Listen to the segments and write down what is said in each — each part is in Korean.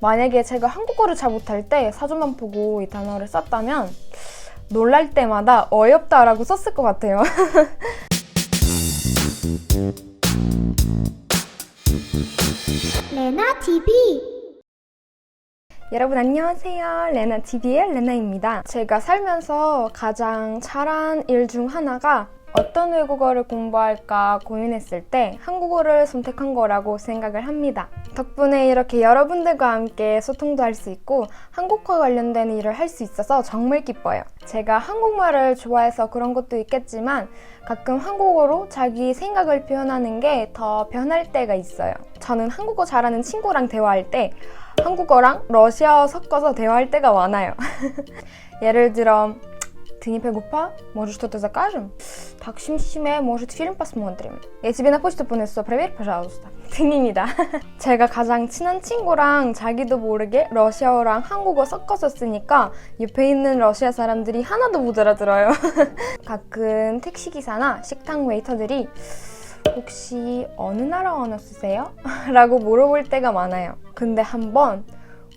만약에 제가 한국어를 잘 못할 때 사전만 보고 이 단어를 썼다면 놀랄 때마다 어이없다라고 썼을 것 같아요. 레나 TV 여러분 안녕하세요. 레나 TV의 레나입니다. 제가 살면서 가장 잘한 일 중 하나가 어떤 외국어를 공부할까 고민했을 때 한국어를 선택한 거라고 생각을 합니다. 덕분에 이렇게 여러분들과 함께 소통도 할 수 있고 한국과 관련된 일을 할 수 있어서 정말 기뻐요. 제가 한국말을 좋아해서 그런 것도 있겠지만 가끔 한국어로 자기 생각을 표현하는 게 더 변할 때가 있어요. 저는 한국어 잘하는 친구랑 대화할 때 한국어랑 러시아어 섞어서 대화할 때가 많아요. 예를 들어 등이 배고파? Может, что-то закажем? 딱 심심해. Может, фильм посмотрим? Я тебе на почту 보냈어. проверь, пожалуйста. 등입니다. 제가 가장 친한 친구랑 자기도 모르게 러시아어랑 한국어 섞어서 쓰니까 옆에 있는 러시아 사람들이 하나도 못 알아들어요. 가끔 택시기사나 식당 웨이터들이 혹시 어느 나라 언어 쓰세요? 라고 물어볼 때가 많아요. 근데 한번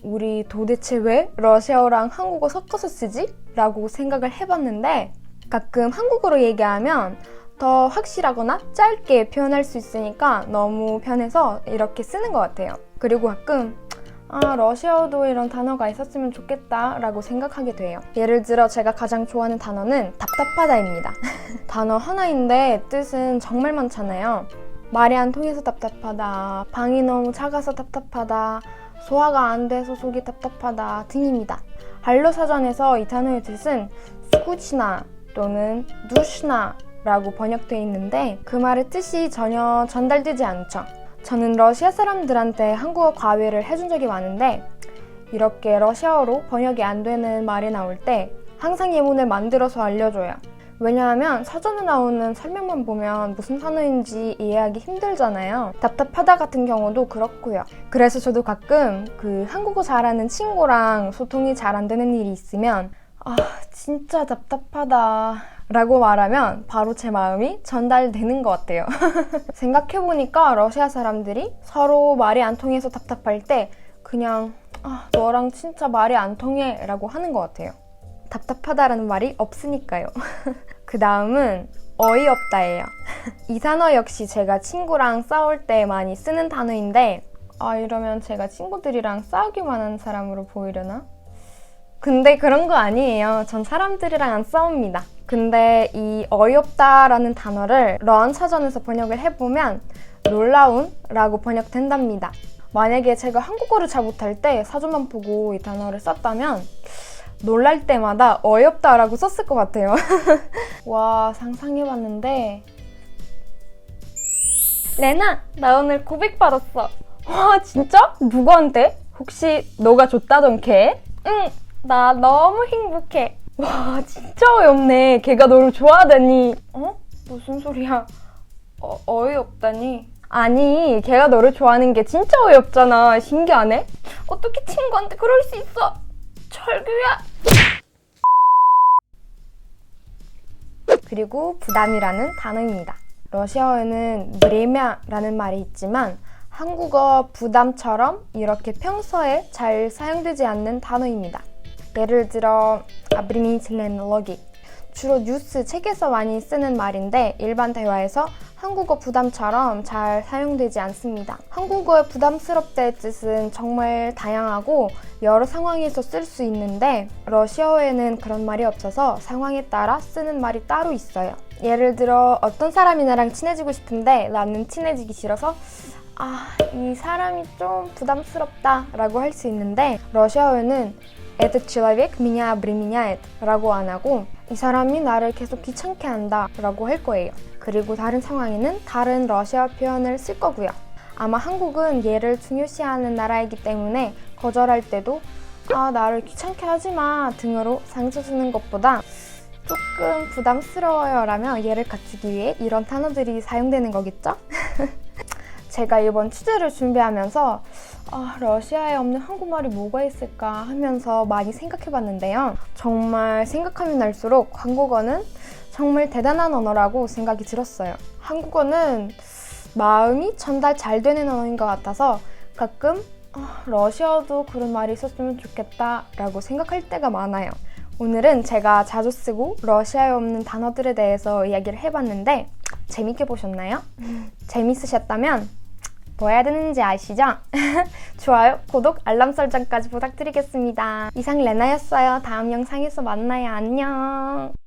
우리 도대체 왜 러시아어랑 한국어 섞어서 쓰지? 라고 생각을 해봤는데 가끔 한국어로 얘기하면 더 확실하거나 짧게 표현할 수 있으니까 너무 편해서 이렇게 쓰는 것 같아요. 그리고 가끔 아, 러시아어도 이런 단어가 있었으면 좋겠다 라고 생각하게 돼요. 예를 들어 제가 가장 좋아하는 단어는 답답하다입니다. 단어 하나인데 뜻은 정말 많잖아요. 말이 안 통해서 답답하다, 방이 너무 작아서 답답하다, 소화가 안 돼서 속이 답답하다 등입니다. 한로 사전에서 이 단어의 뜻은 스쿠치나 또는 누시나 라고 번역되어 있는데 그 말의 뜻이 전혀 전달되지 않죠. 저는 러시아 사람들한테 한국어 과외를 해준 적이 많은데 이렇게 러시아어로 번역이 안 되는 말이 나올 때 항상 예문을 만들어서 알려줘요. 왜냐하면 사전에 나오는 설명만 보면 무슨 단어인지 이해하기 힘들잖아요. 답답하다 같은 경우도 그렇고요. 그래서 저도 가끔 그 한국어 잘하는 친구랑 소통이 잘 안 되는 일이 있으면 아, 진짜 답답하다. 라고 말하면 바로 제 마음이 전달되는 것 같아요. 생각해보니까 러시아 사람들이 서로 말이 안 통해서 답답할 때 그냥 아, 너랑 진짜 말이 안 통해 라고 하는 것 같아요. 답답하다라는 말이 없으니까요. 그 다음은 어이없다예요. 이 단어 역시 제가 친구랑 싸울 때 많이 쓰는 단어인데 아 이러면 제가 친구들이랑 싸우기만 한 사람으로 보이려나? 근데 그런 거 아니에요. 전 사람들이랑 안 싸웁니다. 근데 이 어이없다라는 단어를 런 사전에서 번역을 해보면 놀라운라고 번역된답니다. 만약에 제가 한국어를 잘 못할 때 사전만 보고 이 단어를 썼다면 놀랄 때마다 어이없다라고 썼을 것 같아요. 와, 상상해봤는데. 레나, 나 오늘 고백받았어. 와, 진짜? 누구한테? 혹시 너가 줬다던 걔? 응, 나 너무 행복해. 와, 진짜 어이없네. 걔가 너를 좋아하다니. 어? 무슨 소리야? 어, 어이없다니? 아니, 걔가 너를 좋아하는 게 진짜 어이없잖아. 신기하네? 어떻게 친구한테 그럴 수 있어? 철규야! 그리고 부담이라는 단어입니다. 러시아어에는 브레미아라는 말이 있지만 한국어 부담처럼 이렇게 평소에 잘 사용되지 않는 단어입니다. 예를 들어 아브리미틀렌러기 주로 뉴스 책에서 많이 쓰는 말인데 일반 대화에서 한국어 부담처럼 잘 사용되지 않습니다. 한국어의 부담스럽다의 뜻은 정말 다양하고 여러 상황에서 쓸 수 있는데 러시아어에는 그런 말이 없어서 상황에 따라 쓰는 말이 따로 있어요. 예를 들어 어떤 사람이 나랑 친해지고 싶은데 나는 친해지기 싫어서 아, 이 사람이 좀 부담스럽다 라고 할 수 있는데 러시아어에는 этот человек меня обременяет 라고 안 하고 이 사람이 나를 계속 귀찮게 한다 라고 할 거예요. 그리고 다른 상황에는 다른 러시아 표현을 쓸 거고요. 아마 한국은 얘를 중요시하는 나라이기 때문에 거절할 때도 아 나를 귀찮게 하지 마 등으로 상처 주는 것보다 조금 부담스러워요 라며 얘를 갖추기 위해 이런 단어들이 사용되는 거겠죠? 제가 이번 취재를 준비하면서 아, 러시아에 없는 한국말이 뭐가 있을까 하면서 많이 생각해 봤는데요. 정말 생각하면 할수록 한국어는 정말 대단한 언어라고 생각이 들었어요. 한국어는 마음이 전달 잘 되는 언어인 것 같아서 가끔 아, 러시아어도 그런 말이 있었으면 좋겠다 라고 생각할 때가 많아요. 오늘은 제가 자주 쓰고 러시아에 없는 단어들에 대해서 이야기를 해봤는데 재밌게 보셨나요? 재밌으셨다면 뭐 해야 되는지 아시죠? 좋아요, 구독, 알람 설정까지 부탁드리겠습니다. 이상 레나였어요. 다음 영상에서 만나요. 안녕.